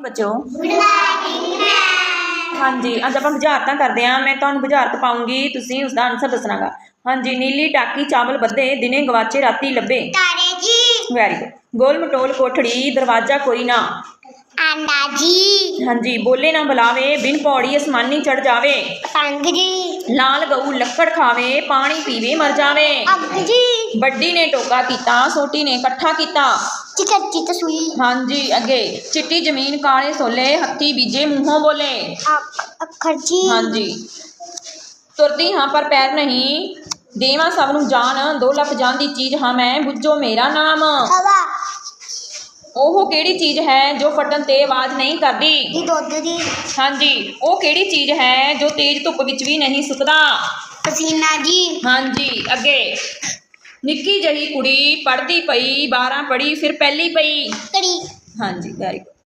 ਬੱਚੋ। ਹਾਂਜੀ ਅੱਜ ਆਪਾਂ ਬੁਝਾਰਤਾਂ ਕਰਦੇ ਆਂ ਮੈਂ ਤੁਹਾਨੂੰ ਬੁਝਾਰਤ ਪਾਉਂਗੀ ਤੁਸੀਂ ਉਸ ਦਾ ਆਨਸਰ ਦੱਸਣਾਗਾ। ਹਾਂਜੀ ਨੀਲੀ ਟਾਕੀ ਚਾਵਲ ਬੱਧੇ ਦਿਨੇ ਗਵਾਚੇ ਰਾਤੀ ਲੱਭੇ। ਤਾਰੇ ਜੀ ਵੈਰੀ ਗੁੱਡ ਗੋਲ ਮਟੋਲ ਕੋਠੜੀ ਦਰਵਾਜ਼ਾ ਕੋਈ ਨਾ। ਆਂਡਾ ਜੀ ਹਾਂਜੀ ਬੋਲੇ ਨਾ ਬੁਲਾਵੇ ਬਿਨ ਪੌੜੀ ਅਸਮਾਨੀ ਚੜ ਜਾਵੇ। ਪਤੰਗ ਜੀ ਲਾਲ ਗਊ ਲੱਕੜ ਖਾਵੇ ਪਾਣੀ ਪੀਵੇ ਮਰ ਜਾਵੇ। ਅੱਗ ਜੀ। ਵੱਡੀ ਨੇ ਟੋਕਾ ਕੀਤਾ ਛੋਟੀ ਨੇ ਇਕੱਠਾ ਕੀਤਾ। ਚਿਕੱਚੀ ਤਸੂਈ ਹਾਂਜੀ ਅੱਗੇ। ਚਿੱਟੀ ਜ਼ਮੀਨ ਕਾਲੇ ਸੋਲੇ ਹੱਥੀ ਬੀਜੇ ਮੂੰਹੋਂ ਬੋਲੇ। ਅੱਖਰ ਜੀ। ਹਾਂਜੀ। ਤੁਰਦੀ ਹਾਂ ਪਰ ਪੈਰ ਨਹੀਂ। ਦੇਵਾਂ ਸਭ ਨੂੰ ਜਾਨ। ਦੋ ਲੱਖ ਜਾਨ ਦੀ ਚੀਜ਼ ਹਾਂ ਮੈਂ। ਬੁੱਝੋ ਮੇਰਾ ਨਾਮ। ਹਵਾ। ਉਹ ਕਿਹੜੀ ਚੀਜ਼ ਹੈ ਜੋ ਫਟਣ ਤੇ ਆਵਾਜ਼ ਨਹੀਂ ਕਰਦੀ? ਦੀ ਦੁੱਧ ਦੀ। ਹਾਂਜੀ। ਉਹ ਕਿਹੜੀ ਚੀਜ਼ ਹੈ ਜੋ ਤੇਜ਼ ਧੁੱਪ ਵਿੱਚ ਵੀ ਨਹੀਂ ਸੁੱਕਦਾ? ਪਸੀਨਾ ਜੀ। ਹਾਂਜੀ। ਅੱਗੇ। ਨਿੱਕੀ ਜਹੀ ਕੁੜੀ ਪੜ੍ਹਦੀ ਪਈ 12 ਪੜ੍ਹੀ ਫਿਰ ਪਹਿਲੀ ਪਈ। ਕੜੀ ਹਾਂਜੀ ਵੈਰੀ ਗੁੱਡ